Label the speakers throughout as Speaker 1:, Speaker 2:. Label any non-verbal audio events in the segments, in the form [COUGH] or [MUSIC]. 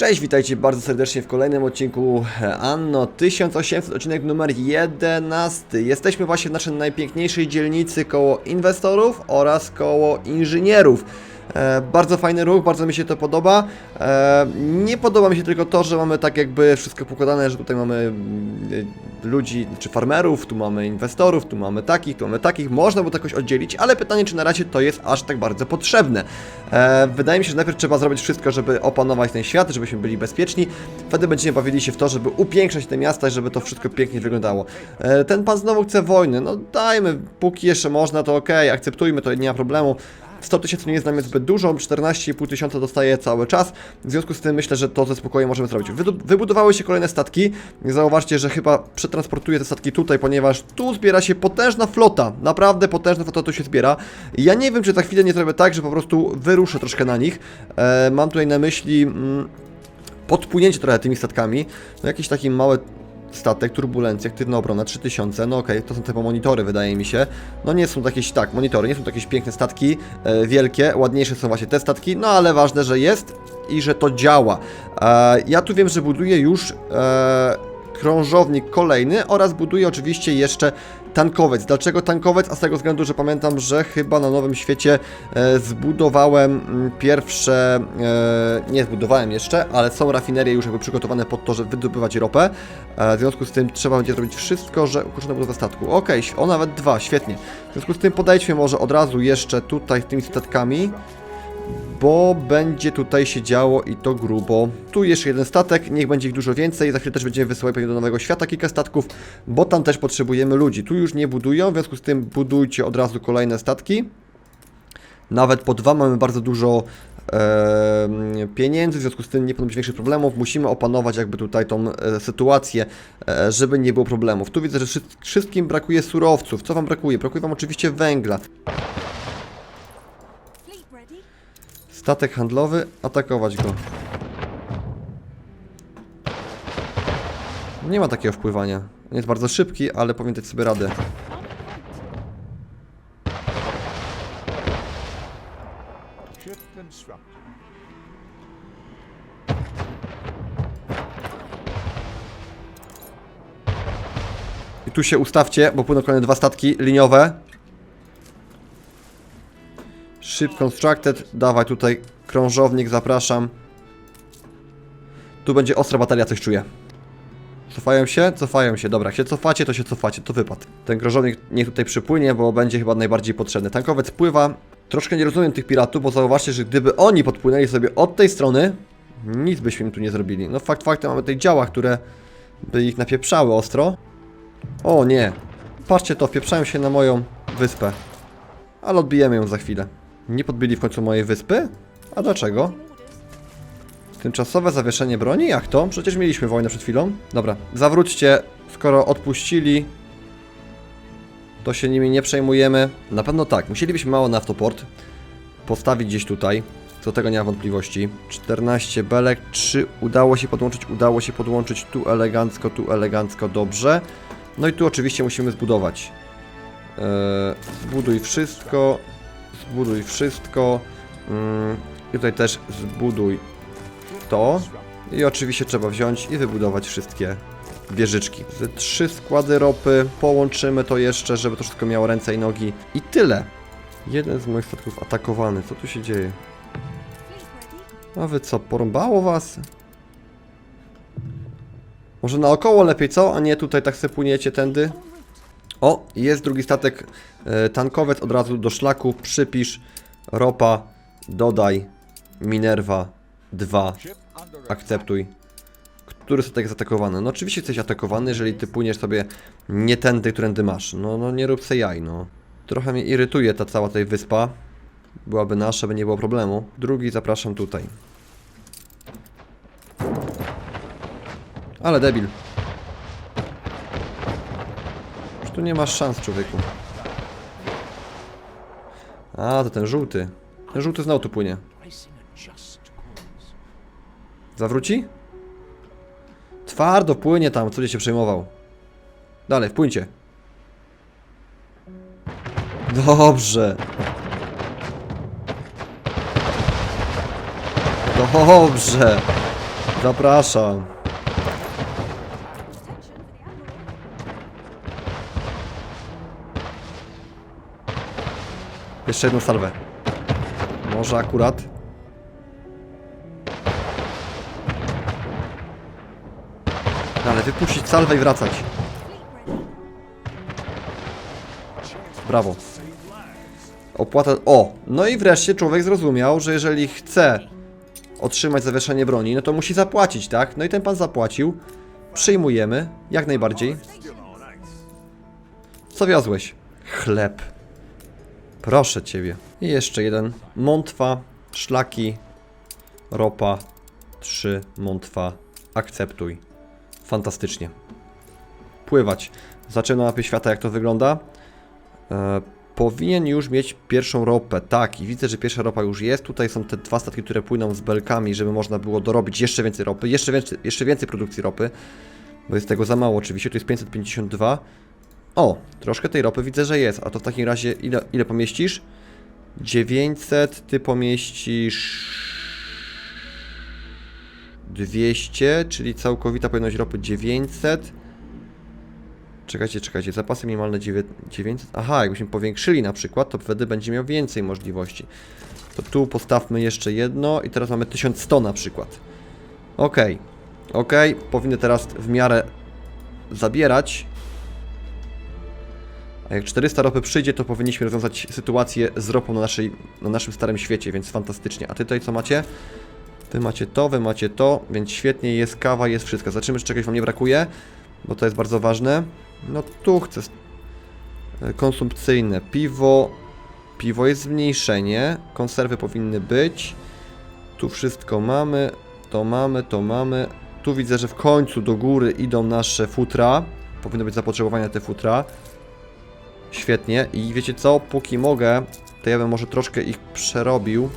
Speaker 1: Cześć, witajcie bardzo serdecznie w kolejnym odcinku Anno 1800, odcinek numer 11. Jesteśmy właśnie w naszej najpiękniejszej dzielnicy koło inwestorów oraz koło inżynierów. E, bardzo fajny ruch, bardzo mi się to podoba. E, nie podoba mi się tylko to, że mamy tak jakby wszystko pokładane, że tutaj mamy mm, e, ludzi, czy farmerów, tu mamy inwestorów, tu mamy takich, tu mamy takich. Można by to jakoś oddzielić, ale pytanie, czy na razie to jest aż tak bardzo potrzebne. Wydaje mi się, że najpierw trzeba zrobić wszystko, żeby opanować ten świat, żebyśmy byli bezpieczni. Wtedy będziemy bawili się w to, żeby upiększać te miasta i żeby to wszystko pięknie wyglądało. Ten pan znowu chce wojny. No dajmy, póki jeszcze można, to okej, akceptujmy to, nie ma problemu. 100 tysięcy nie jest dla mnie zbyt dużo, 14,5 tysiąca dostaję cały czas. W związku z tym myślę, że to ze spokojem możemy zrobić. Wybudowały się kolejne statki. Zauważcie, że chyba przetransportuję te statki tutaj, ponieważ tu zbiera się potężna flota. Naprawdę potężna flota tu się zbiera. Ja nie wiem, czy za chwilę nie zrobię tak, że po prostu wyruszę troszkę na nich. E, mam tutaj na myśli mm, podpłynięcie trochę tymi statkami. No jakiś taki mały statek, turbulencja, aktywna obrona 3000, no okej, to są te monitory wydaje mi się. No nie są to jakieś, tak, monitory, nie są to jakieś piękne statki, e, wielkie, ładniejsze są właśnie te statki, no ale ważne, że jest i że to działa. E, ja tu wiem, że buduję już e, krążownik kolejny oraz buduję oczywiście jeszcze tankowiec. Dlaczego tankowiec? A z tego względu, że pamiętam, że chyba na Nowym Świecie e, zbudowałem mm, pierwsze, e, nie zbudowałem jeszcze, ale są rafinerie już jakby przygotowane pod to, żeby wydobywać ropę. E, w związku z tym trzeba będzie zrobić wszystko, że ukończono budowę statku. Okej, o nawet dwa, świetnie. W związku z tym podejdźmy może od razu jeszcze tutaj tymi statkami bo będzie tutaj się działo i to grubo. Tu jeszcze jeden statek, niech będzie ich dużo więcej, za chwilę też będziemy wysyłać pewnie do Nowego Świata kilka statków, bo tam też potrzebujemy ludzi. Tu już nie budują, w związku z tym budujcie od razu kolejne statki. Nawet po dwa mamy bardzo dużo pieniędzy, w związku z tym nie powinno być większych problemów. Musimy opanować jakby tutaj tą e, sytuację, e, żeby nie było problemów. Tu widzę, że wszy- wszystkim brakuje surowców. Co Wam brakuje? Brakuje Wam oczywiście węgla. Statek handlowy, atakować go. Nie ma takiego wpływania. On jest bardzo szybki, ale powinien dać sobie radę. I tu się ustawcie, bo płyną kolejne dwa statki liniowe. Ship constructed. Dawaj tutaj krążownik, zapraszam. Tu będzie ostra batalia, coś czuję. Cofają się? Cofają się. Dobra, jak się cofacie, to się cofacie, to wypad. Ten krążownik niech tutaj przypłynie, bo będzie chyba najbardziej potrzebny. Tankowiec pływa. Troszkę nie rozumiem tych piratów, bo zauważcie, że gdyby oni podpłynęli sobie od tej strony, nic byśmy im tu nie zrobili. No fakt faktem mamy tutaj działa, które by ich napieprzały ostro. O nie. Patrzcie to, wpieprzają się na moją wyspę. Ale odbijemy ją za chwilę. Nie podbili w końcu mojej wyspy? A dlaczego? Tymczasowe zawieszenie broni? Jak to? Przecież mieliśmy wojnę przed chwilą. Dobra, zawróćcie, skoro odpuścili, to się nimi nie przejmujemy. Na pewno tak, musielibyśmy mało naftoport postawić gdzieś tutaj. Co tego nie ma wątpliwości. 14 belek, 3 udało się podłączyć, udało się podłączyć tu elegancko, tu elegancko, dobrze. No i tu oczywiście musimy zbudować. Eee, zbuduj wszystko, zbuduj wszystko. Mm, I tutaj też zbuduj to. I oczywiście trzeba wziąć i wybudować wszystkie wieżyczki. Ze trzy składy ropy, połączymy to jeszcze, żeby to wszystko miało ręce i nogi. I tyle. Jeden z moich statków atakowany. Co tu się dzieje? A wy co, porąbało was? Może naokoło lepiej, co? A nie tutaj tak se płyniecie tędy? O, jest drugi statek e, tankowiec, od razu do szlaku, przypisz, ropa, dodaj, Minerva 2,
Speaker 2: Ship under attack.
Speaker 1: akceptuj. Który statek jest atakowany? No oczywiście jesteś atakowany, jeżeli ty płyniesz sobie nie tędy, którędy masz. No, no nie rób se jaj, no. Trochę mnie irytuje ta cała tutaj wyspa. Byłaby nasza, by nie było problemu. Drugi zapraszam tutaj. Ale debil. Tu nie masz szans, człowieku. A, to ten żółty. Ten żółty znowu tu płynie. Zawróci? Twardo płynie tam, co się przejmował. Dalej, wpłyńcie. Dobrze. Dobrze. Zapraszam. Jeszcze jedną salwę. Może akurat. Ale wypuścić salwę i wracać. Brawo. Opłata. O! No i wreszcie człowiek zrozumiał, że jeżeli chce otrzymać zawieszenie broni, no to musi zapłacić, tak? No i ten pan zapłacił. Przyjmujemy, jak najbardziej. Co wiozłeś? Chleb. Proszę ciebie. I jeszcze jeden. Montwa, szlaki, ropa. Trzy, montwa. Akceptuj. Fantastycznie. Pływać. Zaczynam na mapie świata, jak to wygląda. E, powinien już mieć pierwszą ropę. Tak, i widzę, że pierwsza ropa już jest. Tutaj są te dwa statki, które płyną z belkami, żeby można było dorobić jeszcze więcej ropy. Jeszcze więcej, jeszcze więcej produkcji ropy. Bo jest tego za mało oczywiście. Tu jest 552. O, troszkę tej ropy widzę, że jest. A to w takim razie ile, ile pomieścisz? 900, ty pomieścisz 200, czyli całkowita pojemność ropy 900. Czekajcie, czekajcie, zapasy minimalne dziewię- 900. Aha, jakbyśmy powiększyli na przykład, to wtedy będzie miał więcej możliwości. To tu postawmy jeszcze jedno i teraz mamy 1100 na przykład. Okej, okej, powinny teraz w miarę zabierać. Jak 400 ropy przyjdzie, to powinniśmy rozwiązać sytuację z ropą na, naszej, na naszym starym świecie, więc fantastycznie. A ty tutaj co macie? Wy macie to, wy macie to, więc świetnie, jest kawa, jest wszystko. Zobaczymy, czy czegoś wam nie brakuje, bo to jest bardzo ważne. No tu chcę... Konsumpcyjne. Piwo... Piwo jest zmniejszenie. Konserwy powinny być. Tu wszystko mamy. To mamy, to mamy. Tu widzę, że w końcu do góry idą nasze futra. Powinno być zapotrzebowanie na te futra. Świetnie. I wiecie co? Póki mogę, to ja bym może troszkę ich przerobił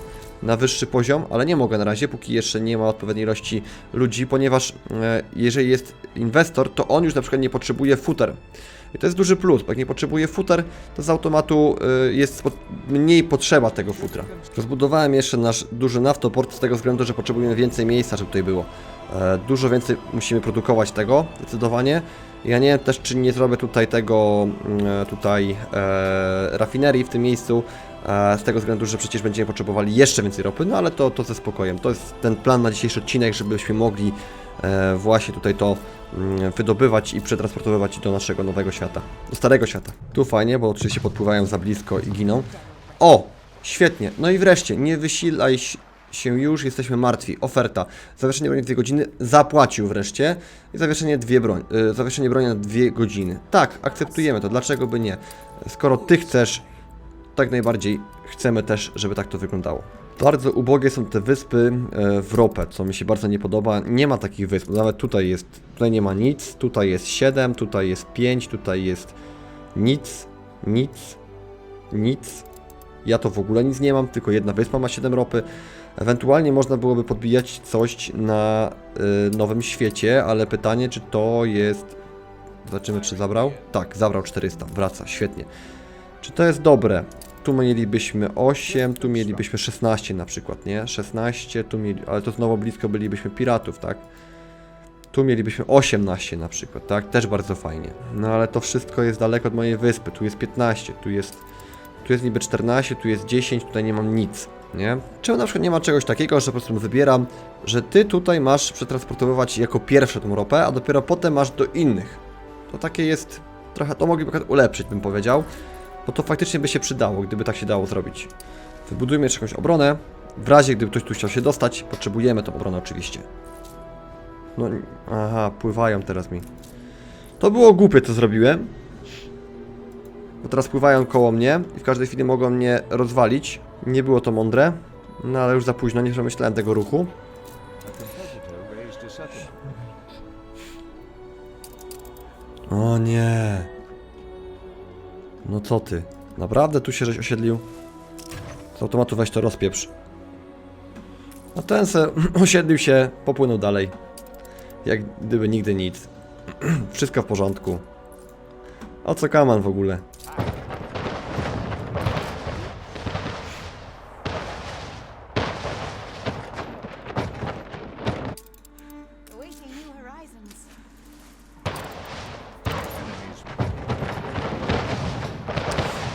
Speaker 1: na wyższy poziom, ale nie mogę na razie, póki jeszcze nie ma odpowiedniej ilości ludzi, ponieważ e, jeżeli jest inwestor, to on już na przykład nie potrzebuje futer. I to jest duży plus, bo jak nie potrzebuje futer, to z automatu y, jest mniej potrzeba tego futra. Rozbudowałem jeszcze nasz duży naftoport z tego względu, że potrzebujemy więcej miejsca, żeby tutaj było. E, dużo więcej musimy produkować tego, zdecydowanie. Ja nie wiem też, czy nie zrobię tutaj tego, mm, tutaj e, rafinerii w tym miejscu, e, z tego względu, że przecież będziemy potrzebowali jeszcze więcej ropy, no ale to, to ze spokojem. To jest ten plan na dzisiejszy odcinek, żebyśmy mogli e, właśnie tutaj to mm, wydobywać i przetransportowywać do naszego nowego świata, do starego świata. Tu fajnie, bo oczywiście podpływają za blisko i giną. O! Świetnie. No i wreszcie, nie wysilaj się już, jesteśmy martwi. Oferta. Zawieszenie broni w 2 godziny. Zapłacił wreszcie. I zawieszenie, dwie broń, y, zawieszenie broni na 2 godziny. Tak, akceptujemy to. Dlaczego by nie? Skoro ty chcesz, tak najbardziej chcemy też, żeby tak to wyglądało. Bardzo ubogie są te wyspy e, w ropę, co mi się bardzo nie podoba. Nie ma takich wysp. Nawet tutaj jest, tutaj nie ma nic, tutaj jest 7, tutaj jest 5, tutaj jest nic, nic, nic. Ja to w ogóle nic nie mam, tylko jedna wyspa ma 7 ropy. Ewentualnie można byłoby podbijać coś na y, nowym świecie, ale pytanie, czy to jest. Zobaczymy, czy zabrał. Tak, zabrał 400, wraca, świetnie. Czy to jest dobre? Tu mielibyśmy 8, tu mielibyśmy 16 na przykład, nie? 16, tu mieli, ale to znowu blisko bylibyśmy piratów, tak? Tu mielibyśmy 18 na przykład, tak? Też bardzo fajnie. No ale to wszystko jest daleko od mojej wyspy. Tu jest 15, tu jest tu jest niby 14, tu jest 10, tutaj nie mam nic, nie? Czemu na przykład nie ma czegoś takiego, że po prostu wybieram, że ty tutaj masz przetransportowywać jako pierwsze tą ropę, a dopiero potem masz do innych. To takie jest, trochę to mogliby ulepszyć, bym powiedział, bo to faktycznie by się przydało, gdyby tak się dało zrobić. Wybudujmy jeszcze jakąś obronę, w razie gdyby ktoś tu chciał się dostać, potrzebujemy tą obronę oczywiście. No, aha, pływają teraz mi. To było głupie, co zrobiłem, bo teraz pływają koło mnie i w każdej chwili mogą mnie rozwalić. Nie było to mądre, no ale już za późno, nie przemyślałem tego ruchu. O nie. No co ty? Naprawdę tu się żeś osiedlił? Z automatu weź to rozpieprz. A ten se [CLEARS THROAT] osiedlił się, popłynął dalej. Jak gdyby nigdy nic. [CLEARS THROAT] Wszystko w porządku. O co kaman w ogóle?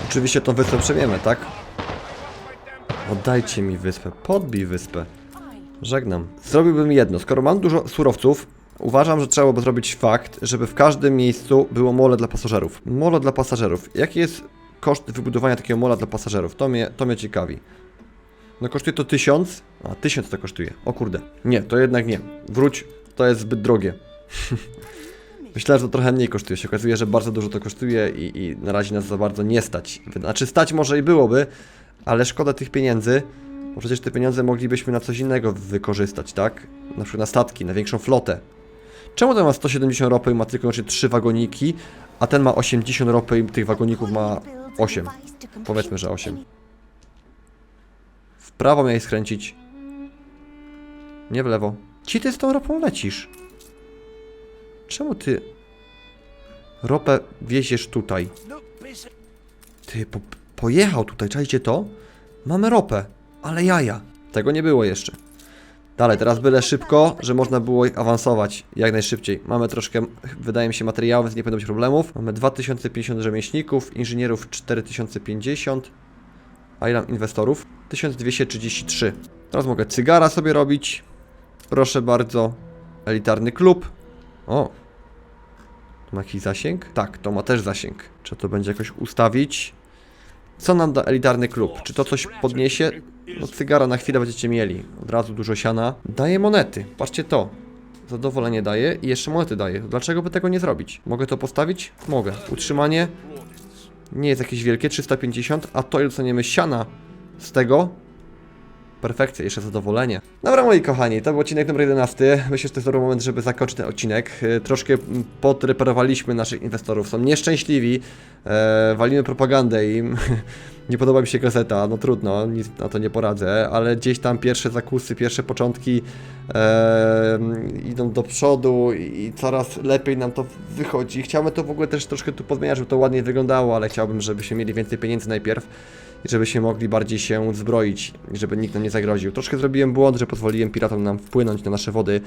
Speaker 1: Oczywiście tą wyspę przejmiemy, tak? Oddajcie mi wyspę, podbij wyspę. Żegnam. Zrobiłbym jedno. Skoro mam dużo surowców, uważam, że trzeba by zrobić fakt, żeby w każdym miejscu było mole dla pasażerów. Mole dla pasażerów. Jaki jest koszt wybudowania takiego mola dla pasażerów? To mnie, to mnie ciekawi. No kosztuje to 1000? A, 1000 to kosztuje. O kurde. Nie, to jednak nie. Wróć, to jest zbyt drogie. [LAUGHS] Myślałem, że to trochę mniej kosztuje. Się okazuje, że bardzo dużo to kosztuje i, i na razie nas za bardzo nie stać. Znaczy stać może i byłoby, ale szkoda tych pieniędzy, bo przecież te pieniądze moglibyśmy na coś innego wykorzystać, tak? Na przykład na statki, na większą flotę. Czemu ten ma 170 ropy i ma tylko znaczy 3 wagoniki, a ten ma 80 ropy i tych wagoników ma 8? Powiedzmy, że 8. W prawo miałeś skręcić. Nie w lewo. Ci ty z tą ropą lecisz. Czemu ty ropę wieziesz tutaj? Ty, po, pojechał tutaj, czajcie to? Mamy ropę, ale jaja. Tego nie było jeszcze. Dalej, teraz byle szybko, że można było awansować jak najszybciej. Mamy troszkę, wydaje mi się, materiału, więc nie powinno być problemów. Mamy 2050 rzemieślników, inżynierów 4050, a ile inwestorów? 1233. Teraz mogę cygara sobie robić. Proszę bardzo. Elitarny klub. O. To ma jakiś zasięg? Tak, to ma też zasięg. Czy to będzie jakoś ustawić? Co nam da elitarny klub? Czy to coś podniesie? No cygara na chwilę będziecie mieli. Od razu dużo siana. Daje monety. Patrzcie to. Zadowolenie daje i jeszcze monety daje. Dlaczego by tego nie zrobić? Mogę to postawić? Mogę. Utrzymanie nie jest jakieś wielkie, 350, a to ile dostaniemy siana z tego Perfekcja, jeszcze zadowolenie. Dobra moi kochani, to był odcinek numer 11. Myślę, że to jest dobry moment, żeby zakończyć ten odcinek. E, Troszkę podreperowaliśmy naszych inwestorów, są nieszczęśliwi, e, walimy propagandę im. [LAUGHS] nie podoba mi się gazeta, no trudno, nic na to nie poradzę, ale gdzieś tam pierwsze zakusy, pierwsze początki e, idą do przodu i coraz lepiej nam to wychodzi. Chciałbym to w ogóle też troszkę tu podmieniać, żeby to ładniej wyglądało, ale chciałbym, żebyśmy mieli więcej pieniędzy najpierw i żebyśmy mogli bardziej się zbroić, żeby nikt nam nie zagroził. Troszkę zrobiłem błąd, że pozwoliłem piratom nam wpłynąć na nasze wody,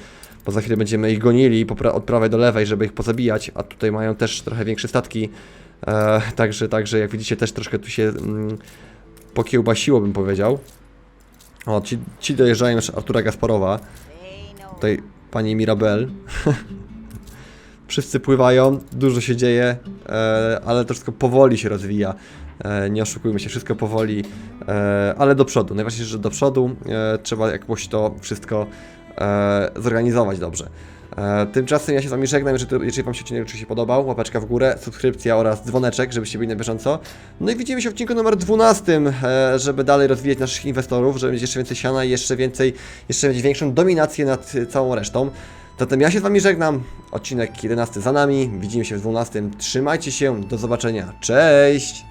Speaker 1: bo za chwilę będziemy ich gonili od prawej do lewej, żeby ich pozabijać, a tutaj mają też trochę większe statki, e, także, także jak widzicie też troszkę tu się mm, pokiełbasiło bym powiedział. O, ci, ci dojeżdżają jeszcze Artura Gasparowa, tutaj pani Mirabel. [LAUGHS] Wszyscy pływają, dużo się dzieje, e, ale to wszystko powoli się rozwija. E, nie oszukujmy się, wszystko powoli, e, ale do przodu. Najważniejsze, że do przodu e, trzeba jakoś to wszystko zorganizować dobrze. Tymczasem ja się z Wami żegnam, jeżeli, jeżeli Wam się odcinek oczywiście podobał, łapeczka w górę, subskrypcja oraz dzwoneczek, żebyście byli na bieżąco. No i widzimy się w odcinku numer 12, e, żeby dalej rozwijać naszych inwestorów, żeby mieć jeszcze więcej siana i jeszcze więcej, jeszcze mieć większą dominację nad całą resztą. Zatem ja się z Wami żegnam, odcinek 11 za nami, widzimy się w 12, trzymajcie się, do zobaczenia, cześć!